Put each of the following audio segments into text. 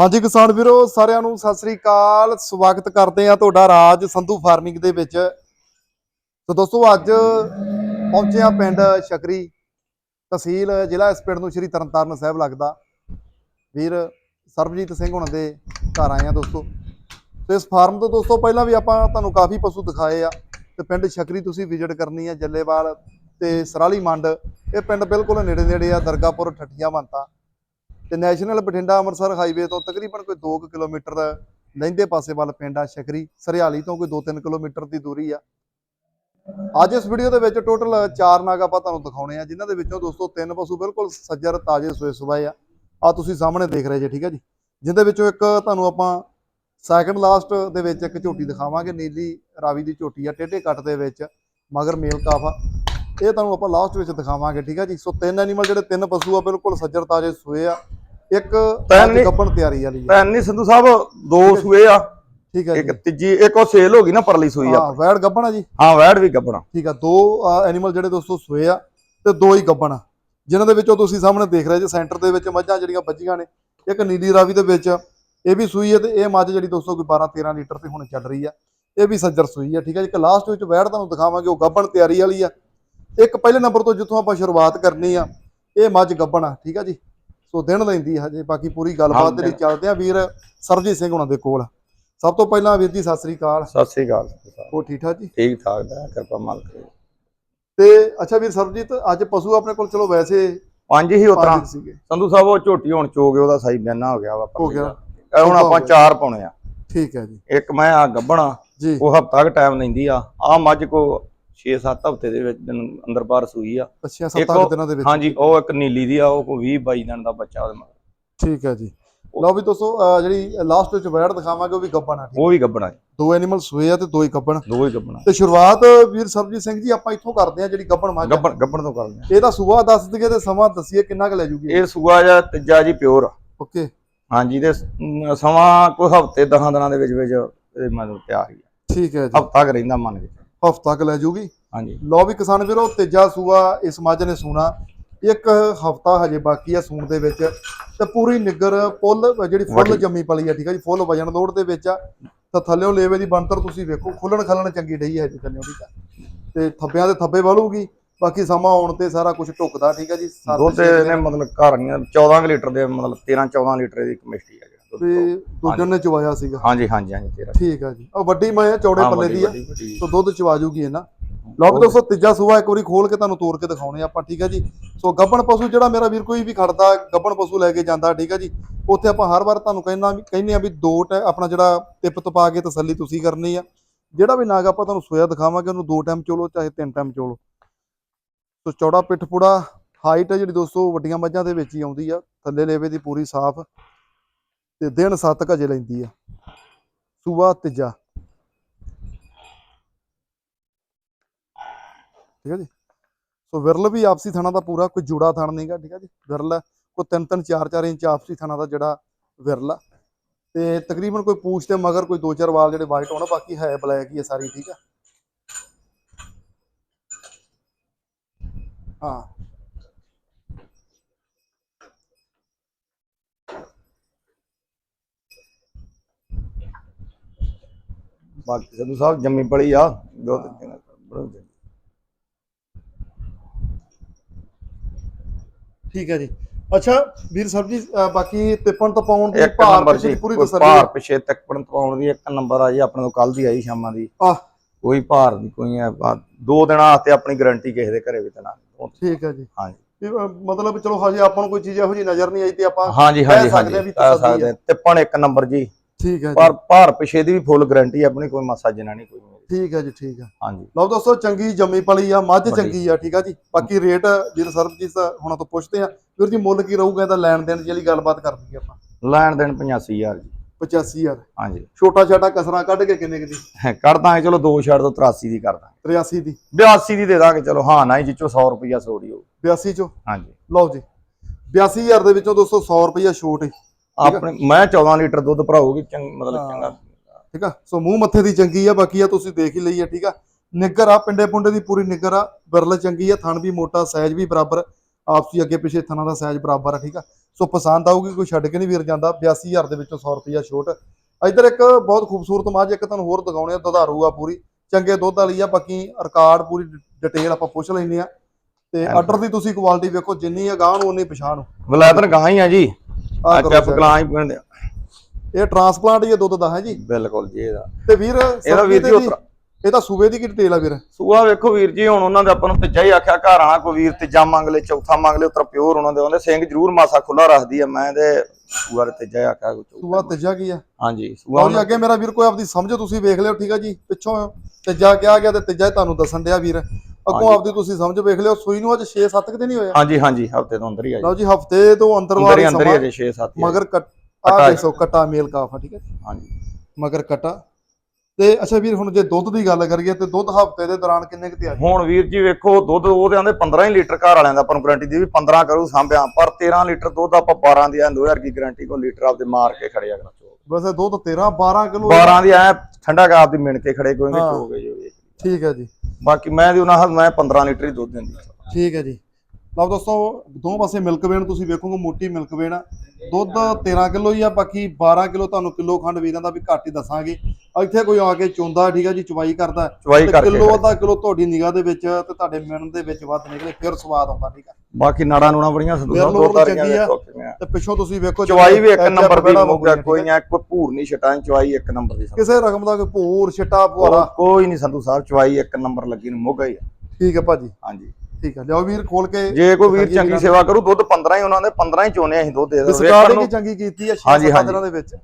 ਹਾਂਜੀ ਕਿਸਾਨ ਵੀਰੋ, ਸਾਰਿਆਂ ਨੂੰ ਸਤਿ ਸ੍ਰੀ ਅਕਾਲ। ਸਵਾਗਤ ਕਰਦੇ ਆ ਤੁਹਾਡਾ ਰਾਜ ਸੰਧੂ ਫਾਰਮਿੰਗ ਦੇ ਵਿੱਚ। ਸੋ ਦੋਸਤੋ, ਅੱਜ ਪਹੁੰਚੇ ਆ ਪਿੰਡ ਸ਼ਕਰੀ ਤਹਿਸੀਲ, ਜ਼ਿਲ੍ਹਾ ਇਸ ਪਿੰਡ ਨੂੰ ਸ਼੍ਰੀ ਤਰਨਤਾਰਨ ਸਾਹਿਬ ਲੱਗਦਾ। ਵੀਰ ਸਰਬਜੀਤ ਸਿੰਘ ਹੁਣ ਦੇ ਘਰ ਆਏ ਆ ਦੋਸਤੋ। ਤੇ ਇਸ ਫਾਰਮ ਤੋਂ ਦੋਸਤੋ, ਪਹਿਲਾਂ ਵੀ ਆਪਾਂ ਤੁਹਾਨੂੰ ਕਾਫੀ ਪਸ਼ੂ ਦਿਖਾਏ ਆ। ਤੇ ਪਿੰਡ ਸ਼ਕਰੀ ਤੁਸੀਂ ਵਿਜ਼ਿਟ ਕਰਨੀ ਆ ਜੱਲੇਵਾਲ ਤੇ ਸਰਾਲੀ ਮੰਡ। ਇਹ ਪਿੰਡ ਬਿਲਕੁਲ ਨੇੜੇ ਨੇੜੇ ਆ ਦਰਗਾਪੁਰ ਠੱਠੀਆਂ ਬੰਤਾ ਤੇ ਨੈਸ਼ਨਲ ਬਠਿੰਡਾ ਅੰਮ੍ਰਿਤਸਰ ਹਾਈਵੇ ਤੋਂ ਤਕਰੀਬਨ ਕੋਈ 2 ਕਿਲੋਮੀਟਰ ਲਹਿੰਦੇ ਪਾਸੇ ਵੱਲ ਪਿੰਡ ਆ ਸ਼ਕਰੀ, ਸਰਿਆਲੀ ਤੋਂ ਕੋਈ 2-3 ਕਿਲੋਮੀਟਰ ਦੀ ਦੂਰੀ ਆ। ਅੱਜ ਇਸ ਵੀਡੀਓ ਦੇ ਵਿੱਚ ਟੋਟਲ 4 ਨਾਗ ਆਪਾਂ ਤੁਹਾਨੂੰ ਦਿਖਾਉਣੇ ਆ, ਜਿਨ੍ਹਾਂ ਦੇ ਵਿੱਚੋਂ ਦੋਸਤੋ ਤਿੰਨ ਪਸ਼ੂ ਬਿਲਕੁਲ ਸੱਜਰ, ਤਾਜ਼ੇ ਸੋਏ ਸੁਬਾਏ ਆ। ਆ ਤੁਸੀਂ ਸਾਹਮਣੇ ਦੇਖ ਰਹੇ ਜੇ, ਠੀਕ ਹੈ ਜੀ? ਜਿੰਦੇ ਵਿੱਚੋਂ ਇੱਕ ਤੁਹਾਨੂੰ ਆਪਾਂ ਸੈਕੰਡ ਲਾਸਟ ਦੇ ਵਿੱਚ ਇੱਕ ਝੋਟੀ ਦਿਖਾਵਾਂਗੇ, ਨੀਲੀ ਰਾਵੀ ਦੀ ਝੋਟੀ ਆ, ਟੇਢੇ ਕੱਟ ਦੇ ਵਿੱਚ, ਮਗਰ ਮੇਲ ਕਾਫਾ ਇਹ ਤੁਹਾਨੂੰ ਆਪਾਂ ਲਾਸਟ ਵਿੱਚ ਦਿਖਾਵਾਂਗੇ, ਠੀਕ ਹੈ ਜੀ? ਸੋ ਤਿੰਨ ਐਨੀਮਲ ਜਿਹੜੇ ਤਿੰਨ ਪਸ਼ੂ ਆ, ਬਿਲਕੁਲ ਸੱਜਰ, ਤਾਜ਼ੇ, ਸੋਏ ਆ। ਇੱਕ ਨਹੀਂ- ਗੱਪਣ ਤਿਆਰੀ ਵਾਲੀ ਆ ਭੈਣ ਨਹੀਂ ਸੰਧੂ ਸਾਹਿਬ ਦੋ ਸੂਏ ਆ। ਠੀਕ ਹੈ ਇੱਕ ਜੀ। ਤੀਜੀ ਇੱਕ ਉਹ ਸੇਲ ਹੋ ਗਈ ਨਾ ਪਰਲੀ ਸੂਈ ਆ ਹਾਂ ਵੈੜ ਗੱਪਣ ਆ ਜੀ। ਹਾਂ ਵੈੜ ਵੀ ਗੱਬਣਾ। ਠੀਕ ਆ ਦੋ ਐਨੀਮਲ ਜਿਹੜੇ ਦੋਸਤੋ ਸੋਏ ਆ ਤੇ ਦੋ ਹੀ ਗੱਬਣ। ਆ ਜਿਨ੍ਹਾਂ ਦੇ ਵਿੱਚੋਂ ਤੁਸੀਂ ਸਾਹਮਣੇ ਦੇਖ ਰਹੇ ਜੇ ਸੈਂਟਰ ਦੇ ਵਿੱਚ ਮੱਝਾਂ ਜਿਹੜੀਆਂ ਵੱਜੀਆਂ ਨੇ ਇੱਕ ਨੀਲੀ ਰਾਵੀ ਦੇ ਵਿੱਚ ਇਹ ਵੀ ਸੂਈ ਹੈ ਤੇ ਇਹ ਮੱਝ ਜਿਹੜੀ ਦੋਸਤੋ ਕੋਈ 12 13 ਲੀਟਰ ਤੇ ਹੁਣ ਚੱਲ ਰਹੀ ਆ। ਇਹ ਵੀ ਸੱਜਰ ਸੂਈ ਆ ਠੀਕ ਹੈ ਜੀ। ਇੱਕ ਲਾਸਟ ਵਿੱਚ ਵੈੜ ਤੁਹਾਨੂੰ ਦਿਖਾਵਾਂਗੇ ਉਹ ਗੱਬਣ ਤਿਆਰੀ ਵਾਲੀ ਆ। ਇੱਕ ਪਹਿਲੇ ਨੰਬਰ ਤੋਂ ਜਿੱਥੋਂ ਆਪਾਂ ਸ਼ੁਰੂਆਤ ਕਰਨੀ ਆ ਇਹ ਮੱਝ ਗੱਬਣ ਆ ਠੀਕ ਆ ਜੀ। ਸੋ ਦਿਨ ਲੈਂਦੀ ਹਜੇ ਬਾਕੀ ਪੂਰੀ ਗੱਲਬਾਤ ਦੇ ਲਈ। ਚੱਲਦੇ ਆ ਵੀਰ ਸਰਜੀਤ ਸਿੰਘ ਹੁਣਾਂ ਦੇ ਕੋਲ। ਸਭ ਤੋਂ ਪਹਿਲਾਂ ਵੀਰ ਜੀ ਸਤਿ ਸ੍ਰੀ ਅਕਾਲ। ਸਤਿ ਸ੍ਰੀ ਅਕਾਲ। ਉਹ ਠੀਕ ਠਾਕ ਜੀ? ਠੀਕ ਠਾਕ ਦਾ ਕਿਰਪਾ ਮਾਲਕ ਦੀ। ਤੇ ਅੱਛਾ ਵੀਰ ਸਰਬਜੀਤ ਅੱਜ ਪਸ਼ੂ ਆਪਣੇ ਕੋਲ ਚਲੋ ਵੈਸੇ ਪੰਜ ਹੀ ਉਤਰਾ। ਸੰਧੂ ਸਾਹਿਬ ਉਹ ਝੋਟੀ ਹੁਣ ਚੋ ਗਿਆ ਉਹਦਾ ਸਹੀ ਬਿਆਨਾ ਹੋ ਗਿਆ ਵਾ ਹੋ ਗਿਆ। ਹੁਣ ਆਪਾਂ ਚਾਰ ਪਾਉਣੇ ਆ। ਠੀਕ ਹੈ ਜੀ। ਇੱਕ ਮੈਂ ਆ ਗੱਬਣਾ ਉਹ ਹਫਤਾ ਕ ਟਾਈਮ ਲੈਂਦੀ ਆ। ਆ ਮੱਝ ਕੋ 6-7 ਹਫ਼ਤੇ ਦੇ ਵਿੱਚ ਅੰਦਰ ਬਾਹਰ ਸੂਈ ਆ। ਅੱਛਾ ਇੱਕ ਸੱਤਾਂ ਕੁ ਉਹ- ਦਿਨਾਂ ਦੇ ਵਿੱਚ। ਹਾਂਜੀ ਉਹ ਇੱਕ ਨੀਲੀ ਦੀ ਆ ਉਹ ਕੋ 20-22 ਦਿਨ ਦਾ ਬੱਚਾ ਉਹਦੇ ਮਗਰ। ਠੀਕ ਹੈ ਜੀ। ਲਓ ਵੀ ਦੋਸਤੋ ਜਿਹੜੀ ਲਾਸਟ ਵਿੱਚ ਵੈੜ ਦਿਖਾਵਾਂਗੇ ਉਹ ਵੀ ਗੱਬਣ ਠੀਕ ਉਹ ਵੀ ਗੱਬਣਾ ਦੋ ਐਨੀਮਲ ਸੋਏ ਆ ਤੇ ਦੋ ਹੀ ਗੱਬਣ। ਦੋ ਹੀ ਗੱਬਣਾ ਤੇ ਸ਼ੁਰੂਆਤ ਵੀਰ ਸਰਬਜੀਤ ਸਿੰਘ ਜੀ ਆਪਾਂ ਇੱਥੋਂ ਕਰਦੇ ਆ ਜਿਹੜੀ ਗੱਬਣ ਆ। ਗੱਬਣ ਗੱਬਣ ਤੋਂ ਕਰਦੇ ਆ। ਇਹਦਾ ਸੂਆ ਦੱਸ ਦਈਏ ਤੇ ਸਮਾਂ ਦੱਸੀਏ ਕਿੰਨਾ ਕੁ ਲੈ ਜੂਗੀ ਇਹ। ਸੂਆ ਜਾਂ ਤੀਜਾ ਜੀ ਪਿਓਰ ਓਕੇ। ਹਾਂਜੀ ਤੇ ਸਮਾਂ ਕੋਈ ਹਫ਼ਤੇ 10 ਦਿਨਾਂ ਦੇ ਵਿੱਚ ਵਿੱਚ ਇਹ ਮਤਲਬ ਤਿਆਰ ਹੀ ਆ। ਠੀਕ ਹੈ ਜੀ। ਹਫਤਾ ਕ ਰਹਿੰਦਾ ਮੰਨ ਕੇ ਹਫਤਾ ਕੁ ਲੈ ਜੂਗੀ। ਹਾਂਜੀ। ਲਓ ਵੀ ਕਿਸਾਨ ਵੀਰੋ ਤੀਜਾ ਸੂਆ ਇਸ ਮੱਝ ਨੇ ਸੂਣਾ। ਇੱਕ ਹਫਤਾ ਹਜੇ ਬਾਕੀ ਆ ਸੂਣ ਦੇ ਵਿੱਚ। ਤੇ ਪੂਰੀ ਨਿੱਗਰ ਪੁੱਲ ਜਿਹੜੀ ਫੁੱਲ। ਜੰਮੀ ਪਲੀ ਆ ਠੀਕ ਆ ਜੀ ਫੁੱਲ ਵਜਨ ਲੋਡ ਦੇ ਵਿੱਚ ਆ। ਤਾਂ ਥੱਲੇੋਂ ਲੇਵੇ ਦੀ ਬਣਤਰ ਤੁਸੀਂ ਵੇਖੋ ਖੁੱਲਣ ਖੱਲਣ ਚੰਗੀ ਡਈ ਹੈ ਜੀ ਥੱਲੇੋਂ ਠੀਕ ਆ। ਤੇ ਥੱਬਿਆਂ ਦੇ ਥੱਬੇ ਵਾਲੂਗੀ। ਬਾਕੀ ਸਮਾਂ ਆਉਣ ਤੇ ਸਾਰਾ ਕੁਝ ਢੁੱਕਦਾ ਠੀਕ ਆ ਜੀ ਦੁੱਧ ਦਿਨ। ਮਤਲਬ ਘਰ ਦੀਆਂ 14 ਕੁ ਲੀਟਰ ਦੇ ਮਤਲਬ 13 14 ਲੀਟਰ ਦੀ ਕਮਿਸਟਰੀ ਆ ਦੁੱਧ ਤੇ। ਦੁੱਧਣ ਨੇ ਚਵਾਇਆ ਸੀਗਾ। ਹਾਂਜੀ ਹਾਂਜੀ ਹਾਂਜੀ ਤੇਰਾ। ਠੀਕ ਆ ਜੀ। ਉਹ ਵੱਡੀ ਮੈਂ ਆ ਚੌੜੇ ਹਾਂ, ਪੱਲੇ ਵੱਡੀ- ਦੀ ਆ। ਵੱਡੀ- ਦੁੱਧ ਚਵਾ ਜੂਗੀ ਇਹਨਾਂ ਲਓ ਵੀ ਦੋਸਤੋ ਤੀਜਾ ਸੂਆ ਇੱਕ ਵਾਰੀ ਖੋਲ ਕੇ ਤੁਹਾਨੂੰ ਤੋੜ ਕੇ ਦਿਖਾਉਣੇ ਆਪਾਂ ਠੀਕ ਹੈ ਜੀ। ਸੋ ਗੱਬਣ ਪਸ਼ੂ ਜਿਹੜਾ ਮੇਰਾ ਵੀਰ ਕੋਈ ਵੀ ਖੜਦਾ ਗੱਬਣ ਪਸ਼ੂ ਲੈ ਕੇ ਜਾਂਦਾ ਠੀਕ ਹੈ ਜੀ। ਉੱਥੇ ਆਪਾਂ ਹਰ ਵਾਰ ਤੁਹਾਨੂੰ ਕਹਿਣਾ ਵੀ ਕਹਿੰਦੇ ਆ ਵੀ ਦੋ ਟੈ ਆਪਣਾ ਜਿਹੜਾ ਟਿਪ ਤਪਾ ਕੇ ਤਸੱਲੀ ਤੁਸੀਂ ਕਰਨੀ ਆ। ਜਿਹੜਾ ਵੀ ਨਾਗ ਆਪਾਂ ਤੁਹਾਨੂੰ ਸੋਇਆ ਦਿਖਾਵਾਂਗੇ ਉਹਨੂੰ ਦੋ ਟਾਈਮ ਚੋਲੋ ਚਾਹੇ ਤਿੰਨ ਟਾਈਮ ਚੋਲੋ। ਸੋ ਚੌੜਾ ਪਿੱਠ ਪੁੜਾ ਹਾਈਟ ਹੈ ਜਿਹੜੀ ਦੋਸਤੋ ਵੱਡੀਆਂ ਮੱਝਾਂ ਦੇ ਵਿੱਚ ਹੀ ਆਉਂਦੀ ਆ। ਥੱਲੇ ਲੇਵੇ ਦੀ ਪੂਰੀ ਸਾਫ਼। ਤੇ ਦਿਨ ਸੱਤ ਘਜੇ ਲੈਂਦੀ ਆ। ਸੂਆ ਤੀਜਾ ਠੀਕ ਹੈ ਜੀ? ਸੋ ਵਿਰਲ ਵੀ ਆਪਸੀ ਥਣਾ ਦਾ ਪੂਰਾ, ਕੋਈ ਜੁੜਾ ਥਣ ਨਹੀਂਗਾ, ਠੀਕ ਹੈ ਜੀ? ਵਿਰਲ ਹੈ। ਕੋਈ ਤਿੰਨ ਤਿੰਨ ਚਾਰ ਚਾਰ ਇੰਚ ਆਪਸੀ ਥਾਣਾ ਦਾ ਜਿਹੜਾ ਵਿਰਲ ਤੇ ਤਕਰੀਬਨ ਕੋਈ ਪੂਛ ਤੇ ਮਗਰ ਕੋਈ ਦੋ ਚਾਰ ਵਾਲ ਜਿਹੜੇ ਵਾਈਟ ਹੋਣ, ਬਾਕੀ ਹੈ ਬਲੈਕ ਹੀ ਹੈ ਸਾਰੀ, ਠੀਕ ਆ? ਹਾਂ। ਬਾਕੀ ਸੰਧੂ ਸਾਹਿਬ ਜੰਮੀ ਪਲੀ ਆ ਚੰਗਾ। ਠੀਕ ਹੈ ਜੀ। ਅੱਛਾ ਵੀਰ ਸਾਹਿਬ ਜੀ ਅਹ ਬਾਕੀ ਤਿੱਪਣ ਤੋਂ ਪਾਉਣ ਦੀ ਇੱਕ ਭਾਰ ਨੰਬਰ ਜੀ ਪੂਰੀ ਕੋਈ ਤਸੱਲੀ ਭਾਰ। ਪਿਛੇ ਤੱਕ ਪਣ ਪਾਉਣ ਦੀ ਇੱਕ ਨੰਬਰ ਆ ਜੀ ਆਪਣੇ ਤੋਂ ਕੱਲ ਦੀ ਆਈ ਸ਼ਾਮਾਂ ਦੀ। ਆਹ। ਕੋਈ ਭਾਰ ਦੀ ਕੋਈ ਹੈ ਬਾ- ਦੋ ਦਿਨਾਂ ਵਾਸਤੇ ਆਪਣੀ ਗਾਰੰਟੀ ਕਿਸੇ ਦੇ ਘਰੇ ਵੀ ਦੇਣਾ। ਠੀਕ ਹੈ ਜੀ। ਹਾਂਜੀ ਅਹ ਮਤਲਬ ਚਲੋ ਹਜੇ ਆਪਾਂ ਨੂੰ ਕੋਈ ਚੀਜ਼ ਇਹੋ ਜੀ ਨਜ਼ਰ ਨਹੀਂ ਆਈ ਤੇ ਆਪਾਂ ਹਾਂਜੀ ਕਹਿ ਹਾਂਜੀ ਸਕਦੇ ਆ ਵੀ ਤਸੱਲੀ ਆ। ਤਿੱਪਣ ਇੱਕ ਨੰਬਰ ਜੀ। ਠੀਕ ਹੈ ਜੀ। ਪਰ ਭਾਰ ਪਿਛੇ ਦੀ ਵੀ ਫੁੱਲ ਗਾਰੰਟੀ ਆਪਣੀ ਕੋਈ ਮਾਸਾ ਜਿਨਾ ਨਹੀਂ ਕੋਈ। ਠੀਕ ਹੈ ਜੀ ਠੀਕ ਹੈ। ਹਾਂਜੀ। ਲਓ ਦੋਸਤੋ ਚੰਗੀ ਜੰਮੀ ਪਲੀ ਆ ਮੱਝ। ਚੰਗੀ ਆ ਠੀਕ ਆ ਜੀ। ਬਾਕੀ ਰੇਟ ਵੀਰ ਸਰਬਜੀਤ ਹੁਣਾਂ ਤੋਂ ਪੁੱਛਦੇ ਆ। ਵੀਰ ਜੀ ਮੁੱਲ ਕੀ ਰਹੂਗਾ ਇਹਦਾ? ਲੈਣ ਦੇਣ ਦੀ ਜਿਹੜੀ ਗੱਲਬਾਤ ਕਰ ਦਈਏ ਆਪਾਂ। ਲੈਣ ਦੇਣ 85000 ਜੀ। 85000 ਹਾਂਜੀ। ਛੋਟਾ ਛਾਟਾ ਕਸਰਾ ਕੱਢ ਕੇ ਕਿੰਨੇ ਦੀ? ਕਰ ਦਾਂਗੇ ਚਲੋ ਦੋ ਛੱਡ ਦੋ 83 ਦੀ ਕਰ ਦਾਂਗੇ। 83 ਦੀ। 82 ਦੀ ਦੇ ਦਾਂਗੇ ਚਲੋ ਹਾਂ ਨਾ ਹੀ ਜਿੱਚੋ 100 ਰੁਪਿਆ ਹੋ 82 ਚੋਂ? ਹਾਂਜੀ। ਲਓ ਜੀ। 82000 ਦੇ ਵਿੱਚੋਂ ਦੋਸਤੋ 100 ਰੁਪਈਆ ਛੋਟ ਹੈ। ਆਪਣੇ ਮੈਂ 14 ਲੀਟਰ ਦੁੱਧ ਭਰਾਉਗੀ ਚੰਗ ਮਤਲਬ। ਚੰਗਾ। ਠੀਕ ਆ? ਸੋ ਮੂੰਹ ਮੱਥੇ ਦੀ ਚੰਗੀ ਆ ਬਾਕੀ ਆ ਤੁਸੀਂ ਦੇਖ ਹੀ ਲਈ ਆ ਠੀਕ ਆ? ਨਿੱਗਰ ਆ ਪਿੰਡੇ ਪੁੰਡੇ ਦੀ ਪੂਰੀ ਨਿੱਗਰ ਆ ਬਿਰਲ ਚੰਗੀ ਆ ਥਣ ਵੀ ਮੋਟਾ ਸਾਈਜ਼ ਵੀ ਬਰਾਬਰ ਆਪਸੀ ਅੱਗੇ ਪਿੱਛੇ ਥਣਾਂ ਦਾ ਸਾਈਜ਼ ਬਰਾਬਰ ਆ ਠੀਕ ਆ? ਸੋ ਪਸੰਦ ਆਊਗੀ ਕੋਈ ਛੱਡ ਕੇ ਨਹੀਂ ਵੀਰ ਜਾਂਦਾ 82000 ਦੇ ਵਿੱਚੋਂ 100 ਰੁਪਿਆ ਛੋਟ। ਇੱਧਰ ਇੱਕ ਬਹੁਤ ਖੂਬਸੂਰਤ ਮੱਝ ਇੱਕ ਤੁਹਾਨੂੰ ਹੋਰ ਦਿਖਾਉਣੇ ਆ ਦੁਧਾਰੂ ਆ ਪੂਰੀ। ਚੰਗੇ ਦੁੱਧ ਵਾਲੀ ਆ ਬਾਕੀ ਰਿਕਾਰਡ ਪੂਰੀ ਡਿਟੇਲ ਆਪਾਂ ਪੁੱਛ ਲੈਂਦੇ ਆ। ਤੇ। ਆਰਡਰ ਦੀ ਤੁਸੀਂ ਕੁਆਲਿਟੀ ਵੇਖੋ ਜਿੰਨੀ ਅਗਾਂਹ ਨੂੰ ਉਨੀ ਪਛਾਣ ਨੂੰ। ਵਲੈਤਨ ਗਾਂ ਹੀ ਆ ਜੀ। ਕਰੋ ਗਲਾਂ ਹੀ ਇਹ ਟਰਾਂਸਪਲਾਂਟ ਹੀ ਆ ਦੁੱਧ ਦਾ ਹੈ ਜੀ? ਬਿਲਕੁਲ ਜੀ ਇਹਦਾ। ਤੇ ਵੀਰ ਇਹਦਾ ਵੀਰ ਜੀ ਸਬਜ਼ੀ ਉਤਰਾ ਇਹ ਤਾਂ ਸੂਬੇ ਦੀ ਕੀ ਡਿਟੇਲ ਆ ਵੀਰ? ਸੂਆ ਵੇਖੋ ਵੀਰ ਜੀ ਹੁਣ ਉਹਨਾਂ ਦੇ ਆਪਾਂ ਨੂੰ ਤੀਜਾ ਹੀ ਆਖਿਆ ਘਰ ਆਣਾ ਕੋਈ ਵੀਰ ਤੀਜਾ ਮੰਗ ਲੈ ਚੌਥਾ ਮੰਗ ਲੈ ਉਤਰਾ ਪਿਓਰ ਉਹਨਾਂ ਦੇ ਉਹਦੇ ਸਿੰਘ ਜ਼ਰੂਰ ਮਾਸਾ ਖੁੱਲਾ ਰੱਖਦੀ ਆ ਮੈਂ ਤੇ ਸੂਆ ਦੇ ਤੀਜਾ ਹੀ ਆਖਿਆ ਕੋਈ ਚੌਥਾ ਸੂਆ ਤੀਜਾ ਕੀ ਆ? ਹਾਂਜੀ ਸੂਆ ਲਓ ਜੀ ਅੱਗੇ ਮੇਰਾ ਵੀਰ ਕੋਈ ਆਪਦੀ ਸਮਝੋ ਤੁਸੀਂ ਵੇਖ ਲਿਓ ਠੀਕ ਆ ਜੀ ਪਿੱਛੋਂ ਤੀਜਾ ਕਿਹਾ ਗਿਆ ਤੇ ਤੀਜਾ ਹੀ ਤੁਹਾਨੂੰ ਦੱਸਣ ਡਿਆ ਵੀਰ। ਅੱਗੋਂ। ਆਪਦੀ ਤੁਸੀਂ ਸਮਝ ਵੇਖ ਲਿਓ ਸੂਈ ਨੂੰ ਅੱਜ 6-7 ਦਿਨ ਹੀ ਹੋਏ ਆ ਹਾਂਜੀ ਹਾਂਜੀ ਹਫ਼ਤੇ ਤੋਂ ਅੰਦਰ ਹੀ ਆ ਲਓ ਜੀ ਹਫ਼ਤੇ ਤੋਂ ਅੰਦਰ ਵਾਲੀ ਅੰਦਰ ਹੀ ਅਜੇ 6 7 ਮਗਰ ਆ। ਦੇਖੋ ਕੱਟਾ ਮੇਲ ਕਾਫ ਠੀਕ ਹੈ ਹਾਂਜੀ ਮਗਰ ਕੱਟਾ ਤੇ ਅੱਛਾ ਵੀਰ ਹੁਣ ਜੇ ਦੁੱਧ ਦੀ ਗੱਲ ਕਰੀਏ ਤੇ ਦੁੱਧ ਹਫ਼ਤੇ ਦੇ ਦੌਰਾਨ ਕਿੰਨੇ ਕੁ ਤੇ ਆ ਜਾਊ? ਹੁਣ ਵੀਰ ਜੀ ਵੇਖੋ ਦੁੱਧ ਉਹਦੇ ਆਂਦੇ 15 ਹੀ ਲੀਟਰ ਘਰ ਵਾਲਿਆਂ ਦਾ ਆਪਾਂ ਨੂੰ ਗਾਰੰਟੀ ਦੀ ਵੀ 15 ਕਰੂ ਸਾਂਭਿਆ ਪਰ 13 ਲੀਟਰ ਦੁੱਧ ਆਪਾਂ 12 ਦੀ ਐ 2000 ਦੀ ਗਾਰੰਟੀ ਕੋ ਲੀਟਰ ਆਪਦੇ ਮਾਰ ਕੇ ਖੜੇ ਅਗਲਾ ਚੋ ਵੈਸੇ ਦੁੱਧ 13 12 ਕਿਲੋ 12 ਦੀ ਐ ਠੰਡਾ ਕਾਪ ਦੀ ਮਿਣ ਕੇ ਖੜੇ ਕੋਈ ਨਹੀਂ ਹਾਂ। ਚੋ ਗਏ ਜੀ ਠੀਕ ਹੈ ਜੀ ਬਾਕੀ ਮੈਂ ਦੀ ਉਹਨਾਂ ਮੈਂ 15 ਲੀਟਰ ਹੀ ਦੁੱਧ ਦਿੰਦੀ। ਠੀਕ ਹੈ ਜੀ। ਲਓ ਦੋਸਤੋ, ਦੋ ਪਾਸੇ ਮਿਲਕ ਵੇਣ ਤੁਸੀਂ ਵੇਖੋਗੇ, ਮੋਟੀ ਮਿਲਕ ਵੇਣ। ਆ ਦੁੱਧ 13 ਕਿਲੋ ਹੀ ਆ, ਬਾਕੀ 12 ਕਿਲੋ ਤੁਹਾਨੂੰ ਕਿਲੋ ਖੰਡ ਵੀਰਾਂ ਦਾ ਵੀ ਘੱਟ ਹੀ ਦੱਸਾਂਗੇ। ਇੱਥੇ ਕੋਈ ਆ ਕੇ ਚੁੰਦਾ ਠੀਕ ਆ ਜੀ ਚਵਾਈ ਕਰਦਾ ਚਵਾਈ ਕਰਕੇ ਕਿਲੋ। ਅੱਧਾ ਕਿਲੋ ਤੁਹਾਡੀ ਨਿਗਾਹ ਦੇ ਵਿੱਚ ਤੇ ਤੁਹਾਡੇ ਮਿਲਣ ਦੇ ਵਿੱਚ ਵੱਧ ਨਿਕਲੇ ਫਿਰ ਸਵਾਦ ਆਉਂਦਾ ਠੀਕ ਆ ਬਾਕੀ ਨਾੜਾ ਨੂਣਾ ਬੜੀਆਂ ਲੋਰ ਦੋ ਤਾਰੀਆਂ ਆ। ਆ। ਤੇ ਪਿੱਛੋਂ ਤੁਸੀਂ ਵੇਖੋ ਚਵਾਈ ਵੀ ਇੱਕ ਨੰਬਰ ਦੀ ਮੁੱਗਾ ਕੋਈ ਆ। ਨਹੀਂ ਕੋਈ ਭੂਰ ਨਹੀਂ ਛਟਾਂ ਚਵਾਈ ਇੱਕ ਨੰਬਰ ਦੀ। ਕਿਸੇ ਰਕਮ ਦਾ ਕੋਈ ਭੂਰ ਛਿੱਟਾ ਫੁਹਾਰਾ ਕੋਈ ਨਹੀਂ ਸੰਧੂ ਸਾਹਿਬ ਚਵਾਈ ਇੱਕ ਨੰਬਰ ਲੱਗੀ ਨੂੰ ਮੁੱਗਾ ਹੀ ਆ। ਠੀਕ ਹੈ ਭਾਜੀ ਹਾਂਜੀ ਠੀਕ ਹੈ ਲਿਓ ਵੀਰ ਖੋਲ ਕੇ ਜੇ ਕੋਈ ਵੀਰ ਚੰਗੀ ਸੇਵਾ ਕਰੂ ਦੁੱਧ 15 ਹੀ ਉਹਨਾਂ ਦੇ 15 ਹੀ ਚੋਨੇ ਅਸੀਂ ਦੁੱਧ ਦੇ ਦੋ ਸਟਾਰਟਿੰਗ ਹੀ ਚੰਗੀ ਕੀਤੀ ਆ 6 ਹਾਂਜੀ, 7 ਹਾਂਜੀ। ਦਿਨਾਂ ਦੇ ਵਿੱਚ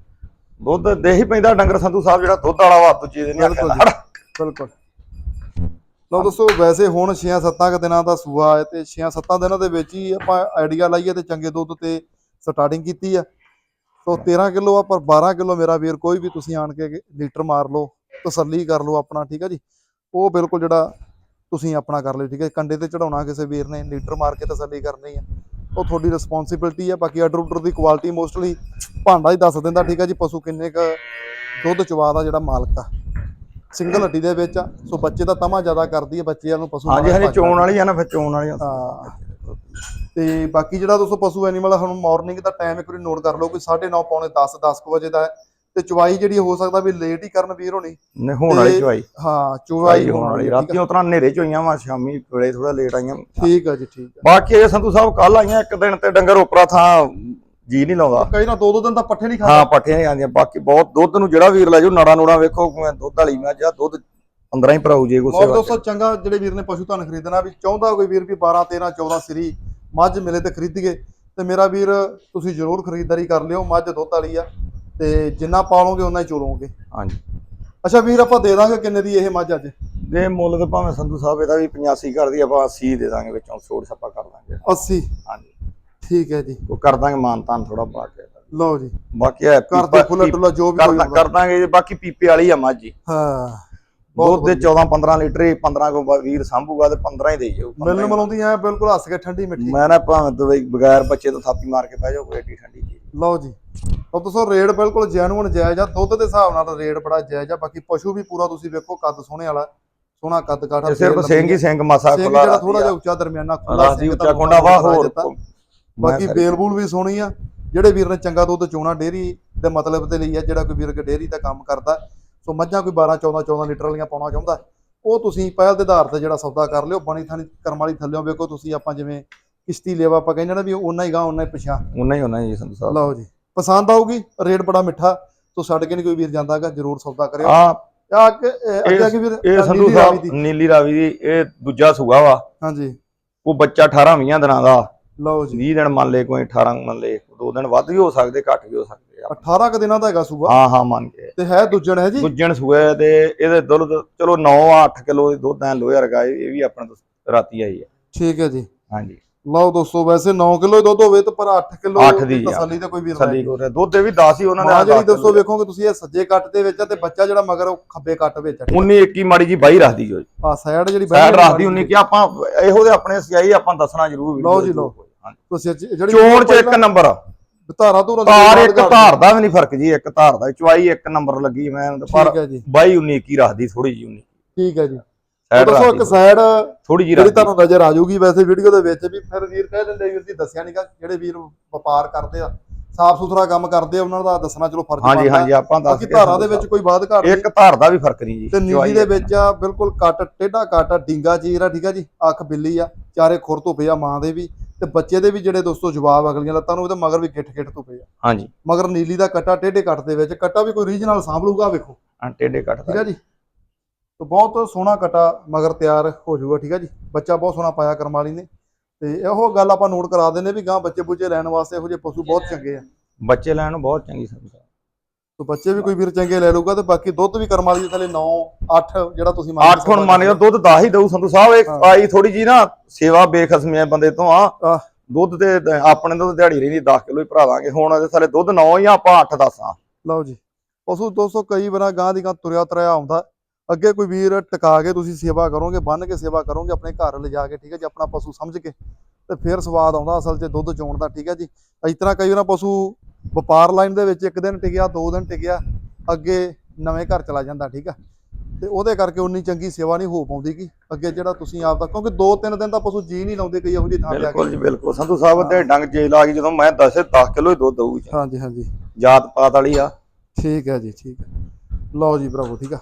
ਦੁੱਧ ਦੇ ਹੀ ਪੈਂਦਾ ਡੰਗਰ ਸੰਧੂ ਸਾਹਿਬ ਜਿਹੜਾ ਦੁੱਧ ਵਾਲਾ ਵਾ ਦੂਜੇ ਦੇ ਨਹੀਂ ਬਿਲਕੁਲ ਲਓ ਦੋਸਤੋ ਵੈਸੇ ਹੁਣ 6-7 ਕੁ ਦਿਨਾਂ ਦਾ ਸੂਆ ਹੈ ਤੇ 6-7 ਦਿਨਾਂ ਦੇ ਵਿੱਚ ਹੀ ਆਪਾਂ ਆਈਡੀਆ ਲਾਈਏ ਤੇ ਚੰਗੇ ਦੁੱਧ ਤੇ ਸਟਾਰਟਿੰਗ ਕੀਤੀ ਆ। ਤੋਂ 13 ਕਿਲੋ ਆ ਪਰ 12 ਕਿਲੋ ਮੇਰਾ ਵੀਰ ਕੋਈ ਵੀ ਤੁਸੀਂ ਆਣ ਕੇ ਲੀਟਰ ਮਾਰ ਲਓ ਤਸੱਲੀ ਕਰ ਲਓ ਆਪਣਾ ਠੀਕ ਆ ਜੀ? ਉਹ ਬਿਲਕੁਲ ਜਿਹੜਾ ਤੁਸੀਂ ਆਪਣਾ ਕਰ ਲਿਓ ਠੀਕ ਹੈ ਕੰਡੇ ਤੇ ਚੜਾਉਣਾ ਕਿਸੇ ਵੀਰ ਨੇ ਲੀਟਰ ਮਾਰ ਕੇ ਤਸੱਲੀ ਕਰਨੀ ਆ। ਉਹ ਤੁਹਾਡੀ ਰਿਸਪੌਂਸਿਬਿਲਟੀ ਆ ਬਾਕੀ ਆਰਡਰ ਆਰਡਰ ਦੀ ਕੁਆਲਿਟੀ ਮੋਸਟਲੀ ਭਾਂਡਾ ਹੀ ਦੱਸ ਦਿੰਦਾ ਠੀਕ ਆ ਜੀ ਪਸ਼ੂ ਕਿੰਨੇ ਕ ਦੁੱਧ ਚਵਾ ਦਾ ਜਿਹੜਾ ਮਾਲਕ ਆ ਸਿੰਗਲ ਹੱਡੀ ਦੇ ਵਿੱਚ ਆ ਸੋ ਬੱਚੇ ਦਾ ਤਮਾ ਜ਼ਿਆਦਾ ਕਰਦੀ ਹੈ ਬੱਚੇ ਵਾਲ ਨੂੰ ਪਸ਼ੂ ਹਾਂਜੀ ਹਾਂਜੀ। ਚੋਣ ਵਾਲੀ ਆ ਨਾ ਫਿਰ ਚੋਣ ਵਾਲੀ ਆ। ਹਾਂ ਤੇ ਬਾਕੀ ਜਿਹੜਾ ਦੋਸਤੋ ਪਸ਼ੂ ਐਨੀਮਲ ਹੁਣ ਮਾਰਨਿੰਗ ਦਾ ਟਾਈਮ ਇੱਕ ਵਾਰੀ ਨੋਟ ਕਰ ਲਓ ਕੋਈ 9:30 ਪੌਣੇ 10 10 ਕੁ ਵਜੇ ਦਾ ਹੈ ਤੇ ਚਵਾਈ ਜਿਹੜੀ ਹੋ ਸਕਦਾ ਵੀ ਲੇਟ ਹੀ ਕਰਨ ਵੀਰ ਹੋਣੀ। ਨਹੀਂ ਹੋਣ ਵਾਲੀ ਚਵਾਈ ਹਾਂ ਚਵਾਈ ਹੋਣ ਵਾਲੀ। ਰਾਤੀ ਉਤਰਾ ਹਨੇਰੇ ਚ ਹੋਈਆਂ ਵਾ ਸ਼ਾਮੀ ਵੇਲੇ ਥੋੜਾ ਲੇਟ ਆਈਆਂ। ਠੀਕ ਆ ਜੀ ਠੀਕ ਆ। ਬਾਕੀ ਇਹ ਸੰਧੂ ਸਾਹਿਬ ਕੱਲ ਆਈਆਂ ਇੱਕ ਦਿਨ ਤੇ ਡੰਗਰ ਉਪਰਾ ਥਾਂ ਜੀ ਨਹੀਂ ਲਾਉਂਦਾ। ਕਈ ਨਾ ਦੋ ਦੋ ਦਿਨ ਤਾਂ ਪੱਠੇ ਨਹੀਂ ਖਾਂਦਾ। ਹਾਂ ਪੱਠੀਆਂ ਨਹੀਂ ਆਉਂਦੀਆਂ ਬਾਕੀ ਬਹੁਤ ਦੁੱਧ ਨੂੰ ਜਿਹੜਾ ਵੀਰ ਲੈ ਜਾਓ ਨੜਾ ਨੂੜਾ ਵੇਖੋ ਦੁੱਧ ਵਾਲੀ ਮੈਂ ਜਾਂ ਦੁੱਧ 15 ਹੀ ਭਰਾਉ ਜੇ ਬਹੁਤ ਗੁੱਸੇ ਦੋਸਤੋ ਚੰਗਾ ਜਿਹੜੇ ਵੀਰ ਨੇ ਪਸ਼ੂ ਧਨ ਖਰੀਦਣਾ ਵੀ ਚਾਹੁੰਦਾ ਕੋਈ ਵੀਰ ਵੀ 12 13 14 ਸਰੀ ਮੱਝ ਮਿਲੇ ਤੇ ਖਰੀਦੀਏ। ਤੇ ਮੇਰਾ ਵੀਰ ਤੁਸੀਂ ਜ਼ਰੂਰ ਖਰੀਦਦਾਰੀ ਕਰ ਲਿਓ ਮੱਝ ਦੁੱਧ ਵਾਲੀ ਆ। ਤੇ ਜਿੰਨਾ ਪਾਲੋਗੇ ਉਹਨਾਂ ਹੀ ਚੋਲੋਗੇ। ਹਾਂਜੀ। ਅੱਛਾ ਵੀਰ ਆਪਾਂ ਦੇ ਦਾਂਗੇ ਕਿੰਨੇ ਦੀ ਇਹ ਮੱਝ ਅੱਜ? ਦੇ ਮੁੱਲ ਤੇ ਭਾਵੇਂ ਸੰਧੂ ਸਾਹਿਬ ਇਹਦਾ ਵੀ 85 ਕਰਦੀ ਆਪਾਂ 80 ਦੇ ਦਾਂਗੇ ਵਿੱਚੋਂ ਛੋੜ ਛੱਪਾ ਕਰ ਦਾਂਗੇ। 80 ਹਾਂਜੀ। ਠੀਕ ਹੈ ਜੀ। ਉਹ ਕਰ ਦਾਂਗੇ ਮਾਨ ਤਾਨ ਥੋੜਾ ਪਾ ਕੇ। ਲਓ ਜੀ। ਬਾਕੀ ਹੈ ਕਰ ਦੋ ਖੁੱਲਾ ਟੁੱਲਾ ਜੋ ਵੀ ਕਰ ਕੋਈ ਦਾਂ- ਕਰ ਦਾਂਗੇ ਜੀ, ਬਾਕੀ ਪੀਪੇ ਵਾਲੀ ਆ ਮੱਝ ਜੀ। ਹਾਂ। ਬਹੁਤ ਦੁੱਧ ਦੇ 14 15 ਲੀਟਰ ਹੀ 15 ਕੋ ਵੀਰ ਸੰਭੂਗਾ ਤੇ 15 ਹੀ ਜਾਊ 15 ਮਿਲਣ। ਮਲਾਉਂਦੀ ਐ ਬਿਲਕੁਲ ਹੱਸ ਕੇ ਠੰਡੀ ਮਿੱਠੀ। ਮੈਂ ਨਾ ਭਾਵੇਂ ਦਵਾਈ ਬਗੈਰ ਬੱਚੇ ਤੋਂ ਥਾਪੀ ਮਾਰ ਕੇ ਬਹਿ ਜਾਓ ਕੋਈ ਏਡੀ ਠੰਡੀ ਚੀਜ਼ ਲਓ ਜੀ। ਉਹ ਦੱਸੋ ਰੇਟ ਬਿਲਕੁਲ ਜੈਨੂਨ ਜਾਇਜ਼ ਆ। ਦੁੱਧ ਦੇ ਹਿਸਾਬ ਨਾਲ ਰੇਟ ਬੜਾ ਜਾਇਜ਼ ਆ। ਬਾਕੀ ਪਸ਼ੂ ਵੀ ਪੂਰਾ ਤੁਸੀਂ ਵੇਖੋ ਕੱਦ ਸੋਹਣੇ ਵਾਲਾ। ਸੋਹਣਾ ਕੱਦ ਕਾਠਾ ਤੇ ਸਿਰਫ ਸਿੰਘ ਹੀ ਸਿੰਘ ਮਸਾ ਖੁੱਲਾ ਜਿਹੜਾ ਥੋੜਾ ਜਿਹਾ ਉੱਚਾ ਦਰਮਿਆਨਾ ਖੁੱਲਾ ਸਿੰਘ ਉੱਚਾ ਕੋਂਡਾ ਵਾ ਹੋਰ ਬਾਕੀ ਸਾਰੀ- ਬੇਲ ਬੂਲ ਵੀ ਸੋਹਣੀ ਆ। ਜਿਹੜੇ ਵੀਰ ਨੇ ਚੰਗਾ ਦੁੱਧ ਚੋਣਾ ਡੇਰੀ ਦੇ ਮਤਲਬ ਦੇ ਲਈ ਆ ਜਿਹੜਾ ਕੋਈ ਵੀਰ ਕੇ ਡੇਰੀ ਦਾ ਕੰਮ ਕਰਦਾ ਸੋ ਮੱਝਾਂ ਕੋਈ 12 14 14 ਲੀਟਰ ਵਾਲੀਆਂ ਪਾਉਣਾ ਚਾਹੁੰਦਾ ਉਹ ਤੁਸੀਂ ਪਹਿਲ ਦੇ ਆਧਾਰ ਤੇ ਜਿਹੜਾ ਸੌਦਾ ਕਰ ਲਿਓ ਬਣੀ ਥਾਣੀ ਕਰਮ ਵਾਲੀ ਥੱਲਿਓ ਵੇਖੋ ਤੁਸੀਂ ਆਪਾਂ ਜਿਵੇਂ ਕਿਸ਼ਤੀ ਲੇਵਾ ਆਪਾਂ ਕਹਿੰਦੇ ਨਾ ਵੀ ਉਹਨਾਂ ਹੀ ਗਾ ਉਹਨਾਂ ਹੀ ਪਿਛਾ ਉਹਨਾਂ ਹੀ ਉਹਨਾਂ ਹੀ ਸੰਧੂ ਸਾਹਿਬ। ਲਓ ਜੀ ਪਸੰਦ ਆਊਗੀ ਰੇਟ ਬੜਾ ਮਿੱਠਾ ਤੋ ਛੱਡ ਕੇ ਨਹੀਂ ਕੋਈ ਵੀਰ ਜਾਂਦਾਗਾ ਜਰੂਰ ਸੌਦਾ ਕਰਿਓ। ਆ ਆ ਅੱਗੇ ਅੱਗੇ ਵੀਰ ਇਹ ਸੰਧੂ ਸਾਹਿਬ। ਨੀਲੀ ਰਾਵੀ ਦੀ ਇਹ ਦੂਜਾ ਸੂਗਾ ਵਾ। ਹਾਂਜੀ। ਉਹ ਬੱਚਾ 18 20 ਦਿਨਾਂ ਦਾ। ਲਓ ਜੀ। 20 ਦਿਨ ਮੰਨ ਲੇ ਕੋਈ 18 ਮੰਨ ਲੇ ਦੋ ਦਿਨ ਵੱਧ ਵੀ ਹੋ ਸਕਦੇ ਘੱਟ ਵੀ ਹੋ ਸਕਦੇ ਆ 18 ਕ ਦਿਨਾਂ ਦਾ ਹੈਗਾ ਸੂਬਾ ਹਾਂ ਹਾਂ ਮੰਨ ਕੇ। ਤੇ ਹੈ ਦੂਜਣ ਹੈ ਜੀ? ਗੁੱਜਣ ਸੂਏ ਤੇ ਇਹਦੇ ਦੁੱਧ ਚਲੋ 9 8 ਕਿਲੋ ਦੁੱਧ ਐ ਲੋਹੇ ਵਰਗਾ ਇਹ ਵੀ ਆਪਣੇ ਰਾਤੀ ਆਈ ਹੈ। ਠੀਕ ਹੈ ਜੀ। ਹਾਂਜੀ। ਲਓ ਦੋਸਤੋ ਵੈਸੇ 9 ਕਿਲੋ ਦੁੱਧ ਹੋਵੇ ਤਾਂ ਪਰ 8 ਕਿਲੋ ਦੀ ਆ। ਤਸੱਲੀ ਤੇ ਕੋਈ ਵੀਰ ਸੱਲੀ ਨਹੀਂ। ਕੋ ਰਿਹਾ ਦੁੱਧ ਇਹ ਵੀ 10 ਹੀ ਉਹਨਾਂ ਮਾਂ ਦੇ ਜਿਹੜੀ ਦੱਸੋ ਵੇਖੋਗੇ ਤੁਸੀਂ ਇਹ ਸੱਜੇ ਕੱਟ ਦੇ ਵਿੱਚ ਆ ਤੇ ਬੱਚਾ ਜਿਹੜਾ ਮਗਰ ਉਹ ਖੱਬੇ ਕੱਟ ਵਿੱਚ ਆ 19 21 ਮਾੜੀ ਜੀ ਬਾਈ ਰੱਖਦੀ ਜੋ ਆ ਸਾਈਡ ਜਿਹੜੀ ਸਾਈਡ ਰੱਖਦੀ 19 ਕਿ ਆਪਾਂ ਇਹੋ ਦੇ ਆਪਣੇ ਸਿਆਈ ਆਪਾਂ ਦੱਸਣਾ ਜ਼ਰੂਰ ਲਓ ਜੀ, ਲਓ। ਤੁਸੀਂ ਜਿਹੜੀ ਚੋਣ ਚ ਇੱਕ ਨੰਬਰ ਧਾਰਾ ਧੂਰਾ ਦੀ ਧਾਰ ਇੱਕ। ਧਾਰ ਦਾ ਵੀ ਨਹੀਂ ਫ਼ਰਕ ਜੀ ਇੱਕ ਧਾਰ ਦਾ। ਚਵਾਈ ਇੱਕ ਨੰਬਰ ਲੱਗੀ ਮੈਂ ਪਰ ਠੀਕ ਹੈ ਜੀ। 22 19 ਕੀ ਰੱਖਦੀ ਥੋੜੀ ਜੀ 19 ਠੀਕ ਹੈ ਜੀ। ਸਾਈਡ ਦੋਸਤੋ ਇੱਕ ਸਾਈਡ ਥੋੜੀ ਜਿਹੀ ਜਿਹੜੀ ਤੁਹਾਨੂੰ ਨਜ਼ਰ ਆ ਜਾਊਗੀ ਵੈਸੇ ਵੀਡੀਓ ਦੇ ਵਿੱਚ ਵੀ ਫਿਰ ਵੀਰ ਕਹਿ ਦਿੰਦੇ ਵੀਰ ਜੀ ਦੱਸਿਆ ਨਹੀਂਗਾ ਜਿਹੜੇ ਵੀਰ ਵਪਾਰ ਕਰਦੇ ਆ ਸਾਫ਼ ਸੁਥਰਾ ਕੰਮ ਕਰਦੇ ਆ ਉਹਨਾਂ ਦਾ ਦੱਸਣਾ ਚਲੋ ਫਰਜ਼ ਹਾਂਜੀ। ਹਾਂਜੀ ਆਪਾਂ ਦੱਸ ਕੇ ਧਾਰਾਂ ਦੇ ਵਿੱਚ ਕੋਈ ਬਾਦ ਘਾਟ ਇੱਕ ਧਾਰ ਦਾ ਵੀ ਫ਼ਰਕ ਨਹੀਂ ਜੀ ਤੇ ਨੀਲੀ ਦੇ ਹੈ। ਵਿੱਚ ਆ ਬਿਲਕੁਲ ਕੱਟ ਟੇਢਾ ਕੱਟ ਡਿੰਗਾ ਚੀਰ ਆ ਠੀਕ ਆ ਜੀ ਅੱਖ ਬਿੱਲੀ ਆ ਚਾਰੇ ਖੁਰ ਧੁੱਪੇ ਆ ਮਾਂ ਦੇ ਵੀ ਤੇ ਬੱਚੇ ਦੇ ਵੀ ਜਿਹੜੇ ਦੋਸਤੋ ਜਵਾਬ ਅਗਲੀਆਂ ਲੱਤਾਂ ਨੂੰ ਉਹਦੇ ਮਗਰ ਵੀ ਗਿੱਠ ਗਿੱਠ ਧੁੱਪੇ ਆ। ਹਾਂਜੀ। ਮਗਰ ਨੀਲੀ ਦਾ ਕੱਟਾ ਟੇਢੇ ਕੱਟ ਦੇ ਵਿੱਚ ਕੱਟਾ ਵੀ ਕੋਈ ਰੀਜਨਲ ਸਾਂਭ ਲੂਗਾ ਵੇਖੋ। ਆ ਟੇਡੇ ਠੀਕ ਆ ਜੀ। ਤੇ ਬਹੁਤ ਸੋਹਣਾ ਕਟਾ ਮਗਰ ਤਿਆਰ ਹੋ ਜਾਊਗਾ ਠੀਕ ਆ ਜੀ। ਬੱਚਾ ਬਹੁਤ ਸੋਹਣਾ ਪਾਇਆ ਕਰਮ ਵਾਲੀ ਨੇ। ਤੇ ਇਹੋ ਗੱਲ ਆਪਾਂ ਨੋਟ ਕਰਾ ਦਿੰਦੇ ਵੀ ਗਾਂ ਬੱਚੇ ਬੁੱਚੇ ਲੈਣ ਵਾਸਤੇ ਇਹੋ ਜਿਹੇ ਪਸ਼ੂ ਬਹੁਤ ਚੰਗੇ ਆ। ਬੱਚੇ ਲੈਣ ਨੂੰ ਬਹੁਤ ਚੰਗੀ ਸੰਸਾ ਤੇ ਬੱਚੇ ਵੀ ਕੋਈ ਵੀਰ ਚੰਗੇ ਲੈ ਲਊਗਾ ਤੇ ਬਾਕੀ ਦੁੱਧ ਵੀ ਕਰਮ ਵਾਲੀ ਦੇ ਥੱਲੇ 9 8 ਜਿਹੜਾ ਤੁਸੀਂ ਮੰਨ ਅੱਠ ਹੁਣ ਮੰਨ ਦੁੱਧ 10 ਹੀ ਦਊ ਸੰਧੂ ਸਾਹਿਬ ਇਹ ਹਾਂ। ਆਈ ਥੋੜੀ ਜੀ ਨਾ ਸੇਵਾ ਬੇਖਸਮੀਆਂ ਬੰਦੇ ਤੋਂ ਆ। ਦੁੱਧ ਤੇ ਆਪਣੇ ਤੋਂ ਦਿਹਾੜੀ ਰਹਿੰਦੀ 10 ਕਿਲੋ ਹੀ ਭਰਾ ਦਾਂਗੇ ਹੁਣ ਇਹਦੇ ਥੱਲੇ ਦੁੱਧ 9 ਜਾਂ ਆਪਾਂ 8 10 ਆ ਲਓ ਜੀ। ਪਸ਼ੂ ਦੋਸਤੋ ਕਈ ਵਾਰ ਗਾਂ ਦੀ ਗਾਂ ਤੁਰਿਆ ਤੁਰਿਆ ਆਉਂਦਾ। ਅੱਗੇ ਕੋਈ ਵੀਰ ਟਿਕਾ ਕੇ ਤੁਸੀਂ ਸੇਵਾ ਕਰੋਗੇ ਬੰਨ ਕੇ ਸੇਵਾ ਕਰੋਗੇ ਆਪਣੇ ਘਰ ਲਿਜਾ ਕੇ ਠੀਕ ਹੈ ਜੀ ਆਪਣਾ ਪਸ਼ੂ ਸਮਝ ਕੇ ਤੇ ਫਿਰ ਸਵਾਦ ਆਉਂਦਾ ਅਸਲ 'ਚ ਦੁੱਧ ਚੋਣ ਦਾ ਠੀਕ ਹੈ ਜੀ। ਇਸ ਤਰ੍ਹਾਂ ਕਈ ਵਾਰ ਪਸ਼ੂ ਵਪਾਰ ਲਾਈਨ ਦੇ ਵਿੱਚ ਇੱਕ ਦਿਨ ਟਿਕਿਆ ਦੋ ਦਿਨ ਟਿਕਿਆ ਅੱਗੇ ਨਵੇਂ ਘਰ ਚਲਾ ਜਾਂਦਾ ਠੀਕ ਆ ਤੇ ਉਹਦੇ ਕਰਕੇ ਉਨੀ ਚੰਗੀ ਸੇਵਾ ਨਹੀਂ ਹੋ ਪਾਉਂਦੀ ਕਿ ਅੱਗੇ ਜਿਹੜਾ ਤੁਸੀਂ ਆਪ ਦਾ ਕਿਉਂਕਿ ਦੋ ਤਿੰਨ ਦਿਨ ਤਾਂ ਪਸ਼ੂ ਜੀ ਨਹੀਂ ਲਾਉਂਦੇ ਕਈ ਇਹੋ ਜਿਹੀ ਥਾਂ ਤੇ ਜਾ ਬਿਲਕੁਲ ਕੇ ਜੀ ਬਿਲਕੁਲ। ਸੰਧੂ ਸਾਹਿਬ ਤੇ ਡੰਗ ਜੇ ਲਾ ਗਈ ਜਦੋਂ ਮੈਂ ਦੱਸੇ 10 ਕਿਲੋ ਹੀ ਦੁੱਧ ਦਊਗੀ ਹਾਂਜੀ ਹਾਂਜੀ। ਜਾਤ ਪਾਤ ਵਾਲੀ ਆ। ਠੀਕ ਹੈ ਜੀ ਠੀਕ ਹੈ। ਲਓ ਜੀ ਭਰਾਵੋ ਠੀਕ ਆ।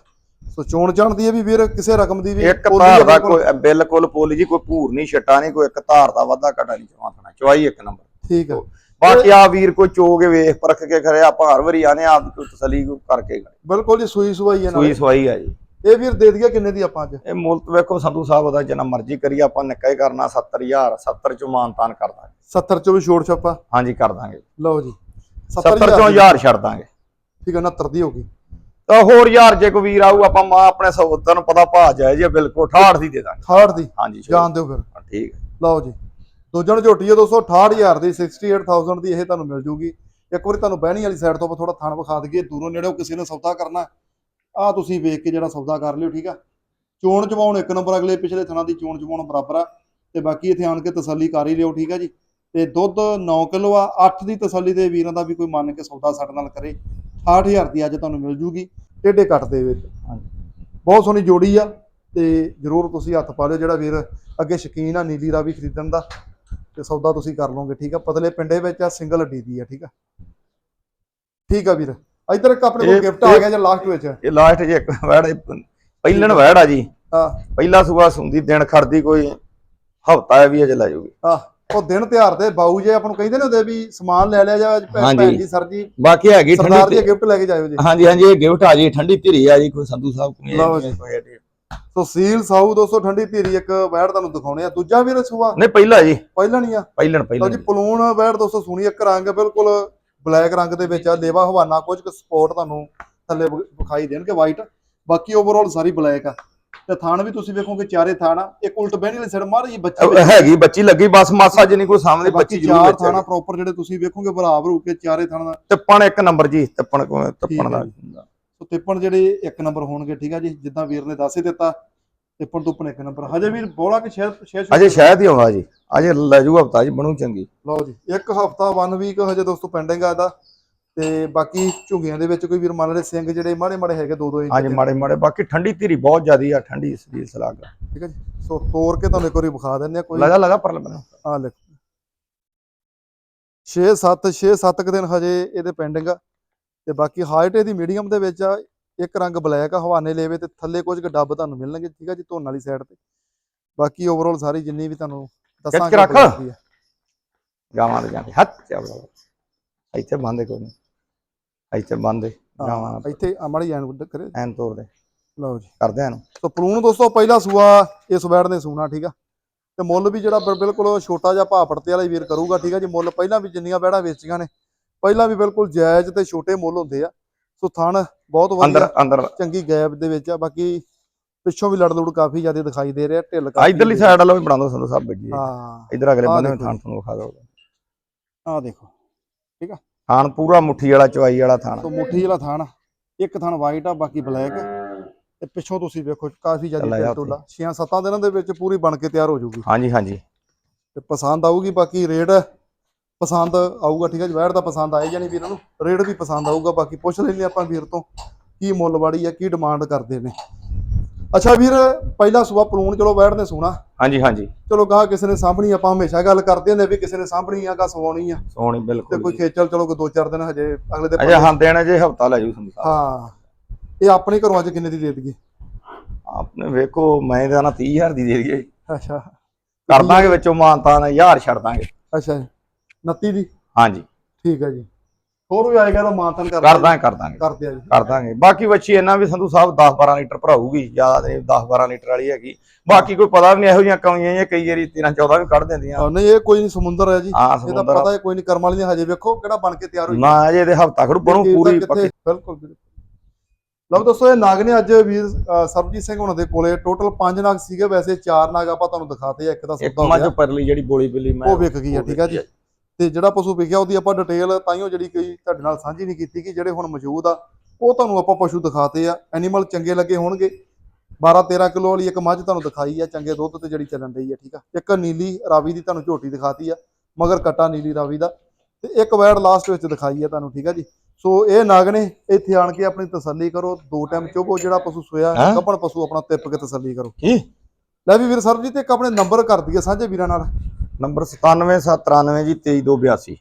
ਸੋ ਚੋਣ ਜਾਣਦੀ ਹੈ ਵੀ ਵੀਰ ਕਿਸੇ ਰਕਮ ਦੀ ਵੀ ਇੱਕ ਧਾਰ ਦਾ ਕੋਈ ਬਿਲਕੁਲ ਪੋਲੀ ਜੀ ਕੋਈ ਭੂਰ ਨਹੀਂ ਛੱਟਾ ਨਹੀਂ ਕੋਈ ਇੱਕ ਧਾਰ ਦਾ ਵਾਧਾ ਘਟਾ ਨਹੀਂ ਚਵਾਉਣਾ ਚਵਾਈ ਇੱਕ ਨੰਬਰ। ਠੀਕ ਹੈ ਬਾਕੀ ਆ ਵੀਰ ਕੇ ਵੇਖ ਪਰਖ ਕੇ ਖਰੇ ਆਪਾਂ ਹਰ ਵਾਰੀ ਆਨੇ ਆਪ ਕੋਈ ਤਸਲੀ ਕਰਕੇ। ਬਿਲਕੁਲ ਜੀ ਸੂਈ ਸਵਾਈ ਹੈ ਨਾਲ। ਸੂਈ ਸਵਾਈ ਆ ਜੀ। ਇਹ ਵੀਰ ਦੇ ਦਈਏ ਕਿੰਨੇ ਦੀ ਆਪਾਂ ਅੱਜ? ਇਹ ਮੁੱਲ ਵੇਖੋ ਸੰਧੂ ਸਾਹਿਬ ਦਾ ਜਿੰਨਾ ਮਰਜ਼ੀ ਕਰੀਏ ਆਪਾਂ ਨਿੱਕਾ ਹੀ ਕਰਨਾ 70000 70 ਚੋਂ ਮਾਨਤਾਨ ਕਰ ਦਾਂਗੇ। 70 ਚੋਂ ਵੀ ਛੋੜ ਛੱਪਾ? ਹਾਂਜੀ ਕਰ ਦਾਂਗੇ। ਲਓ ਜੀ। 70 ਚੋਂ 1000 ਛੱਡ ਦਾਂਗੇ। ਠੀਕ ਹੈ 69 ਦੀ ਹੋ ਗਈ। ਤਾਂ ਹੋਰ ਯਾਰ ਜੇ ਕੋਈ ਵੀਰ ਆਊ ਆਪਾਂ ਮਾਂ ਆਪਣੇ ਸੌਦਾ ਨੂੰ ਪਤਾ ਭਾ ਜਾਏ ਜੀ ਬਿਲਕੁਲ 68 ਦੀ ਦੇ ਦਾਂਗੇ। 68 ਦੀ? ਹਾਂਜੀ। ਜਾਣ ਦਿਓ ਫਿਰ। ਠੀਕ ਹੈ। ਲਓ ਜੀ। ਦੂਜਣ ਝੋਟੀ ਹੈ ਦੋਸਤੋ 68000 ਦੀ 68000 ਦੀ ਇਹ ਤੁਹਾਨੂੰ ਮਿਲ ਜੂਗੀ। ਇੱਕ ਵਾਰੀ ਤੁਹਾਨੂੰ ਬਹਿਣੀ ਵਾਲੀ ਸਾਈਡ ਤੋਂ ਆਪਾਂ ਥੋੜਾ ਥਣ ਵਿਖਾ ਦਈਏ ਦੂਰੋਂ ਨੇੜੇੋਂ ਕਿਸੇ ਨੇ ਸੌਦਾ ਕਰਨਾ। ਆ ਤੁਸੀਂ ਵੇਖ ਕੇ ਜਿਹੜਾ ਸੌਦਾ ਕਰ ਲਿਓ ਠੀਕ ਆ? ਚੋਣ ਚਵਾਉਣ ਇੱਕ ਨੰਬਰ ਅਗਲੇ ਪਿਛਲੇ ਥਣਾਂ ਦੀ ਚੋਣ ਚਵਾਉਣ ਬਰਾਬਰ ਆ। ਤੇ ਬਾਕੀ ਇੱਥੇ ਆਣ ਕੇ ਤਸੱਲੀ ਕਰ ਹੀ ਲਿਓ ਠੀਕ ਆ ਜੀ? ਤੇ ਦੁੱਧ 9 ਕਿਲੋ ਆ 8 ਦੀ ਤਸੱਲੀ ਦੇ ਵੀਰਾਂ ਦਾ ਵੀ ਕੋਈ ਮੰਨ ਕੇ ਸੌਦਾ ਸਾਡੇ ਨਾਲ ਕਰੇ। 68000 ਦੀ ਅੱਜ ਤੁਹਾਨੂੰ ਮਿਲ ਜੂਗੀ ਟੇਢੇ ਕੱਟ ਦੇ ਵਿੱਚ। ਹਾਂਜੀ। ਬਹੁਤ ਸੋਹਣੀ ਜੋੜੀ ਆ ਤੇ ਜਰੂਰ ਤੁਸੀਂ ਹੱਥ ਪਾ ਲਿਓ ਜਿਹੜਾ ਵੀਰ ਅੱਗੇ ਸ਼ਕੀਨ ਆ ਨੀਲੀ ਰਾਵੀ ਖਰੀਦਣ ਦਾ ਤੇ ਸੌਦਾ ਤੁਸੀਂ ਕਰ ਲਓਗੇ ਠੀਕ ਆ? ਪਤਲੇ ਪਿੰਡੇ ਵਿੱਚ ਆ ਸਿੰਗਲ ਦੀ ਆ ਠੀਕ ਆ? ਠੀਕ ਆ ਵੀਰ। ਇੱਧਰ ਇੱਕ ਆਪਣੇ ਕੋਲ ਗਿਫਟ ਆ ਗਿਆ ਜਾਂ ਲਾਸਟ ਵਿੱਚ। ਇਹ ਲਾਸਟ ਜੇ ਇੱਕ ਵੈੜ ਪਹਿਲਣ ਵੈੜ ਆ ਜੀ। ਆ ਪਹਿਲਾ ਸੂਆ ਸੁੰਦੀ ਦਿਨ ਖੜਦੀ ਕੋਈ ਹਫਤਾ ਹੈ ਵੀ ਅਜੇ ਲੈ ਜਾਊਗੀ ਆ ਉਹ ਦਿਨ ਤਿਉਹਾਰ ਤੇ ਬਾਊ ਜੇ ਆਪਾਂ ਨੂੰ ਕਹਿੰਦੇ ਨੇ ਹੁੰਦੇ ਵੀ ਸਮਾਨ ਲੈ ਲਿਆ ਜਾਂ ਭੈਣ ਜੀ ਸਰ ਜੀ। ਬਾਕੀ ਹੈਗੀ ਸਰਦਾਰ ਗਿਫਟ ਲੈ ਕੇ ਜਾਇਓ ਜੀ। ਹਾਂਜੀ ਹਾਂਜੀ ਇਹ ਗਿਫਟ ਆ ਜੀ ਠੰਡੀ ਧੀਰੀ ਆ ਜੀ ਕੋਈ ਸੰਧੂ ਸਾਹਿਬ ਕੋਈ ਲਓ ਜੀ। ਸੋ ਸੀਲ ਸਾਊ ਦੋਸਤੋ ਠੰਡੀ ਧੀਰੀ ਇੱਕ ਵੈੜ ਤੁਹਾਨੂੰ ਦਿਖਾਉਣੇ ਆ। ਦੂਜਾ ਵੀਰ ਸੁਆ ਨਹੀਂ ਪਹਿਲਾ ਜੀ। ਪਹਿਲਾਂ ਨਹੀਂ ਆ? ਪਹਿਲਣ ਪਹਿਲਣ ਜੀ ਪਲੂਣ ਵੈੜ ਦੋਸਤੋ ਸੋਹਣੀ ਇੱਕ ਰੰਗ ਬਿਲਕੁਲ ਬਲੈਕ ਰੰਗ ਦੇ ਵਿੱਚ ਆ। ਲੇਵਾ ਹਵਾਨਾ ਕੁਝ ਕੁ ਸਪੋਰਟ ਤੁਹਾਨੂੰ ਥੱਲੇ ਵਿ- ਵਿਖਾਈ ਦੇਣਗੇ ਵਾਈਟ ਬਾਕੀ ਓਵਰਆਲ ਸਾਰੀ ਬਲੈਕ ਆ। ਤੇ ਥਾਣ ਵੀ ਤੁਸੀਂ ਵੇਖੋਗੇ ਚਾਰੇ ਥਾਣ ਇੱਕ ਉਲਟ ਬਹਿਣੀ ਵਾਲੀ ਸਾਈਡ ਮਾਰ ਜੀ ਬੱਚੀ ਹੈਗੀ ਬੱਚੀ ਲੱਗੀ ਬਸ ਮਾਸਾ ਜਿੰਨੀ ਕੋਈ ਸਾਹਮਣੇ ਬੱਚੀ ਜ਼ਰੂਰ ਚਾਰ ਥਾਣਾ। ਪ੍ਰੋਪਰ ਜਿਹੜੇ ਤੁਸੀਂ ਵੇਖੋਗੇ ਬਰਾਬਰ ਹੋ ਕੇ ਚਾਰੇ ਥਾਣਾ ਦਾ। ਤਿੱਪਣ ਇੱਕ ਨੰਬਰ ਜੀ ਤਿੱਪਣ ਤਿੱਪਣ ਦਾ। ਸੋ ਤਿੱਪਣ ਜਿਹੜੇ ਇੱਕ ਨੰਬਰ ਹੋਣਗੇ ਠੀਕ ਆ ਜੀ ਜਿੱਦਾਂ ਵੀਰ ਨੇ ਦੱਸ ਹੀ ਦਿੱਤਾ ਤਿੱਪਣ ਤੁੱਪਣ ਇੱਕ ਨੰਬਰ। ਹਜੇ ਵੀਰ ਬੋਲਾ ਕਿ ਸ਼ਹਿਰ ਸ਼ਹਿਰ ਅਜੇ ਸ਼ਾਇਦ ਹੀ ਆਉਂਦਾ ਜੀ ਅਜੇ ਲੈ ਜੂ ਹਫਤਾ ਜੀ ਬਣੂ ਚੰਗੀ। ਲਓ ਜੀ ਇੱਕ ਹਫਤਾ 1 ਵੀਕ ਹਜੇ ਦੋਸਤੋ ਪੈਂਡਿੰਗ ਆ ਇਹਦਾ। ਤੇ ਬਾਕੀ ਝੁੰਗੀਆਂ ਦੇ ਵਿੱਚ ਕੋਈ ਵੀਰ ਮੰਨ ਲੈ ਸਿੰਘ ਜਿਹੜੇ ਮਾੜੇ ਮਾੜੇ ਹੈਗੇ 2-2 ਇੰਚ ਹਾਂਜੀ ਦੇ। ਮਾੜੇ ਮਾੜੇ ਬਾਕੀ ਠੰਡੀ ਧੀਰੀ ਬਹੁਤ ਜ਼ਿਆਦੀ ਆ ਠੰਡੀ ਸਰੀਰ ਸਲਾਗ ਠੀਕ ਹੈ ਜੀ। ਸੋ ਤੋੜ ਕੇ ਤੁਹਾਨੂੰ ਇੱਕ ਵਾਰੀ ਵਿਖਾ ਦਿੰਦੇ ਆ ਕੋਈ। ਲਗਾ ਲਗਾ ਪਰ ਮੈਨੂੰ ਆ ਲਿਖ 6 7 6 7 ਦਿਨ ਹਜੇ ਇਹਦੇ ਪੈਂਡਿੰਗ ਆ। ਤੇ ਬਾਕੀ ਹਾਈਟ ਇਹਦੀ ਮੀਡੀਅਮ ਦੇ ਵਿੱਚ ਆ। ਇੱਕ ਰੰਗ ਬਲੈਕ ਆ ਹਵਾਨੇ ਲੇਵੇ ਤੇ ਥੱਲੇ ਕੁਝ ਡੱਬ ਤੁਹਾਨੂੰ ਮਿਲਣਗੇ। ਠੀਕ ਆ ਜੀ ਧੋਣ ਵਾਲੀ ਸਾਈਡ ਤੇ। ਬਾਕੀ ਓਵਰਆਲ ਸਾਰੀ ਜਿੰਨੀ ਵੀ ਤੁਹਾਨੂੰ ਦੱਸਾਂਗੇ ਰੱਖ। ਦੀ। ਗਾਵਾਂ ਦੇ ਜਾਂਦੇ। ਹੱਥ ਇੱਥੇ ਬੰਦੇ ਕੋਈ ਨਹੀਂ। ਇੱਥੇ ਬੰਦੇ ਹਾਂ, ਇੱਥੇ ਅਮੜੀ ਐਨ ਕਰੇ ਐਨ ਤੋੜ ਦੇ। ਲਓ ਜੀ। ਕਰਦੇ ਆ ਨੂੰ ਸੋ ਪਲੂਣ ਦੋਸਤੋ ਪਹਿਲਾ ਸੂਆ ਇਸ ਵੈੜ ਨੇ ਸੂਣਾ ਠੀਕ ਆ? ਤੇ ਮੁੱਲ ਵੀ ਜਿਹੜਾ ਬਿਲ- ਬਿਲਕੁਲ ਛੋਟਾ ਜਿਹਾ ਭਾਅ ਪੜਤੇ ਵਾਲਾ ਹੀ ਵੀਰ ਕਰੂਗਾ ਠੀਕ ਆ ਜੀ? ਮੁੱਲ ਪਹਿਲਾਂ ਵੀ ਜਿੰਨੀਆਂ ਵੈੜਾਂ ਵੇਚੀਆਂ ਨੇ ਪਹਿਲਾਂ ਵੀ ਬਿਲਕੁਲ ਜਾਇਜ਼ ਤੇ ਛੋਟੇ ਮੁੱਲ ਹੁੰਦੇ ਆ। ਸੋ ਥਣ ਬਹੁਤ ਅੰਦਰ ਵਧੀਆ ਅੰਦਰ ਚੰਗੀ ਗੈਪ ਦੇ ਵਿੱਚ ਆ। ਬਾਕੀ ਪਿੱਛੋਂ ਵੀ ਲੜ ਲੁੜ ਕਾਫੀ ਜ਼ਿਆਦਾ ਦਿਖਾਈ ਦੇ ਰਿਹਾ ਢਿੱਲ ਆ ਕਾਫੀ ਇਧਰਲੀ ਸਾਈਡ ਵਾਲਾ ਵੀ ਬਣਾ ਦੋ ਸੰਦੋ ਸਾਹਿਬ ਬੱਜੀ ਹਾਂ। ਇਧਰ ਅਗਲੇ ਆਹ ਬੰਨੇ ਵੀ ਦੇਖੋ ਥਾਣ ਤੁਹਾਨੂੰ ਵਿਖਾ ਦੋ ਆਹ ਦੇਖੋ ਥਾਣ ਪੂਰਾ ਮੁੱਠੀ ਵਾਲਾ ਚਵਾਈ ਵਾਲਾ ਥਾਣ ਸੋ ਮੁੱਠੀ ਵਾਲਾ ਥਣ। ਇੱਕ ਥਣ ਵਾਈਟ ਆ ਬਾਕੀ ਬਲੈਕ ਤੇ ਪਿੱਛੋਂ ਤੁਸੀਂ ਵੇਖੋ ਕਾਫੀ ਜ਼ਿਆਦਾ ਢੁੱਲਾ 6-7 ਦਿਨਾਂ ਦੇ ਵਿੱਚ ਪੂਰੀ ਬਣ ਕੇ ਤਿਆਰ ਹੋ ਜਾਊਗੀ। ਹਾਂਜੀ ਹਾਂਜੀ। ਤੇ ਪਸੰਦ ਆਊਗੀ ਬਾਕੀ ਰੇਟ ਪਸੰਦ ਆਊਗਾ ਠੀਕ ਹੈ ਜੀ? ਦਾ ਪਸੰਦ ਆਏ ਜਾਨੀ ਵੀਰਾਂ ਨੂੰ? ਰੇਟ ਵੀ ਪਸੰਦ ਆਊਗਾ ਬਾਕੀ ਪੁੱਛ ਲੈਂਦੇ ਆਪਾਂ ਵੀਰ ਤੋਂ ਕੀ ਮੁੱਲ ਵਾੜੀ ਆ ਕੀ ਡਿਮਾਂਡ ਕਰਦੇ ਨੇ। ਅੱਛਾ ਵੀਰ ਪਹਿਲਾ ਸੂਆ ਪਲੂਣ ਚਲੋ ਬੈਠ ਨੇ ਸੋਣਾ। ਹਾਂਜੀ ਹਾਂਜੀ। ਚਲੋ ਗਾਹ ਕਿਸੇ ਨੇ ਸਾਂਭਣੀ ਆਪਾਂ ਹਮੇਸ਼ਾ ਗੱਲ ਕਰਦੇ ਹੁੰਦੇ ਵੀ ਕਿਸੇ ਨੇ ਸਾਂਭਣੀ ਆ ਕਾ ਸਵਾਉਣੀ ਆ। ਸੋਹਣੀ ਤੇ ਬਿਲਕੁਲ ਕੋਈ ਜੀ। ਖੇਚਲ ਚਲੋ ਕੋਈ ਦੋ ਚਾਰ ਦਿਨ ਹਜੇ ਅਗਲੇ ਦੇ ਅਜੇ ਹਾਂ ਦੇਣ ਅਜੇ ਹਫਤਾ ਲੈ ਜੂ ਸਾਹਿਬ ਹਾਂ। ਇਹ ਆਪਣੇ ਘਰੋਂ ਅੱਜ ਕਿੰਨੇ ਦੀ ਦੇ ਦਈਏ? ਆਪਣੇ ਵੇਖੋ ਮੈਂ ਤਾਂ ਨਾ 30000 ਦੀ ਦੇ ਦਈਏ। ਅੱਛਾ। ਕਰ ਦਾਂਗੇ ਵਿੱਚੋਂ ਮਾਨਤਾ ਨਾ 1000 ਛੱਡ ਦਾਂਗੇ। ਅੱਛਾ ਜੀ। 29 ਦੀ? ਹਾਂਜੀ। ਠੀਕ ਹੈ ਜੀ। ਹੋਰ ਵੀ ਆਏਗਾ ਤਾਂ ਮਾਨਤਨ ਕਰ ਕਰ ਦਾਂਗੇ ਕਰ ਦਾਂਗੇ। ਕਰਦੇ ਆ ਜੀ। ਕਰ ਦਾਂਗੇ। ਬਾਕੀ ਵੱਛੀ ਇਹਨਾਂ ਵੀ ਸੰਧੂ ਸਾਹਿਬ 10 12 ਲੀਟਰ ਭਰਾਊਗੀ ਜ਼ਿਆਦਾ ਨਹੀਂ 10 12 ਲੀਟਰ ਵਾਲੀ ਹੈਗੀ। ਬਾਕੀ ਕੋਈ ਪਤਾ ਵੀ ਨਹੀਂ ਇਹੋ ਜਿਹੀਆਂ ਕਮੀਆਂ ਜਾਂ ਕਈ ਵਾਰੀ 13 14 ਵੀ ਕੱਢ ਦਿੰਦੀਆਂ। ਹਾਂ, ਨਹੀਂ ਇਹ ਕੋਈ ਨਹੀਂ ਸਮੁੰਦਰ ਹੈ ਜੀ। ਹਾਂ ਇਹ ਤਾਂ ਪਤਾ ਹੈ ਕੋਈ ਨਹੀਂ ਕਰਮ ਵਾਲੀ ਹਜੇ ਵੇਖੋ ਕਿਹੜਾ ਬਣ ਕੇ ਤਿਆਰ ਹੋਈ। ਨਾ ਅਜੇ ਇਹਦੇ ਹਫਤਾ ਖੜੂ ਬਣੂ ਪੂਰੀ ਪੱਕੀ। ਬਿਲਕੁਲ ਲਓ ਦੋਸਤੋ ਇਹ ਨਾਗ ਨੇ ਅੱਜ ਵੀਰ ਸਰਬਜੀਤ ਸਿੰਘ ਹੁਣਾਂ ਦੇ ਕੋਲੇ। ਟੋਟਲ 5 ਨਾਗ ਸੀਗੇ ਵੈਸੇ 4 ਨਾਗ ਆਪਾਂ ਤੁਹਾਨੂੰ ਦਿਖਾਤੇ ਆ ਇੱਕ ਇੱਕ ਸੌਦਾ ਹੋ ਮੱਝ ਗਿਆ। ਪਰਲੀ ਜਿਹੜੀ ਬੋਲੀ ਬਿੱਲੀ ਮੈਂ ਉਹ ਵਿਕ ਗਈ ਆ ਠੀਕ ਆ ਜੀ। ਤੇ ਜਿਹੜਾ ਪਸ਼ੂ ਵਿਕਿਆ ਉਹਦੀ ਆਪਾਂ ਡਿਟੇਲ ਤਾਈਓ ਜਿਹੜੀ ਕੋਈ ਤੁਹਾਡੇ ਨਾਲ ਸਾਂਝੀ ਨਹੀਂ ਕੀਤੀ ਕਿ ਜਿਹੜੇ ਹੁਣ ਮੌਜੂਦ ਆ ਉਹ ਤੁਹਾਨੂੰ ਆਪਾਂ ਪਸ਼ੂ ਦਿਖਾਤੇ ਆ। ਐਨੀਮਲ ਚੰਗੇ ਲੱਗੇ ਹੋਣਗੇ। 12 13 ਕਿਲੋ ਵਾਲੀ ਇੱਕ ਮੱਝ ਤੁਹਾਨੂੰ ਦਿਖਾਈ ਆ ਚੰਗੇ ਦੁੱਧ ਤੇ ਜਿਹੜੀ ਚੱਲਣ ਰਹੀ ਆ ਠੀਕ ਆ? ਇੱਕ ਨੀਲੀ ਰਾਵੀ ਦੀ ਤੁਹਾਨੂੰ ਝੋਟੀ ਦਿਖਾਤੀ ਆ ਮਗਰ ਕੱਟਾ ਨੀਲੀ ਰਾਵੀ ਦਾ। ਤੇ ਇੱਕ ਵੈੜ ਲਾਸਟ ਵਿੱਚ ਦਿਖਾਈ ਆ ਤੁਹਾਨੂੰ ਠੀਕ ਆ ਜੀ? ਸੋ ਇਹ ਨਾਗ ਨੇ ਇੱਥੇ ਆਣ ਕੇ ਆਪਣੀ ਤਸੱਲੀ ਕਰੋ। ਦੋ ਟਾਈਮ ਚੋਬੋ ਜਿਹੜਾ ਪਸ਼ੂ ਸੋਇਆ? ਗੱਭਣ ਪਸ਼ੂ ਆਪਣਾ ਤਿੱਪ ਕੇ ਤਸੱਲੀ ਕਰੋ। ਕੀ? ਲੈ ਵੀ ਵੀਰ ਸਰਬਜੀਤ ਇੱਕ ਆਪਣੇ ਨੰਬਰ ਕਰ ਦਈਏ ਸਾਂਝੇ ਵੀਰਾਂ ਨਾਲ। ਨੰਬਰ 97793 ਜੀ 23282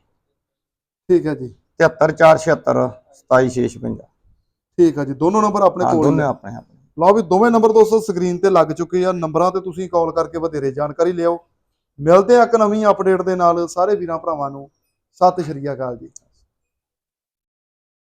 ਠੀਕ ਹੈ ਜੀ। 73476 27656 ਠੀਕ ਹੈ ਜੀ ਦੋਨੋਂ ਨੰਬਰ ਆਪਣੇ ਕੋਲ ਦੋਨੇ ਆਪਣੇ ਆਪਣੇ। ਲਓ ਵੀ ਦੋਵੇਂ ਨੰਬਰ ਦੋਸਤੋ ਸਕਰੀਨ ਤੇ ਲੱਗ ਚੁੱਕੇ ਆ। ਨੰਬਰਾਂ ਤੇ ਤੁਸੀਂ ਕਾਲ ਕਰਕੇ ਵਧੇਰੇ ਜਾਣਕਾਰੀ ਲਿਓ ਮਿਲਦੇ ਆ ਇੱਕ ਨਵੀਂ ਅਪਡੇਟ ਦੇ ਨਾਲ। ਸਾਰੇ ਵੀਰਾਂ ਭਰਾਵਾਂ ਨੂੰ। ਸਤਿ ਸ਼੍ਰੀ ਅਕਾਲ ਜੀ।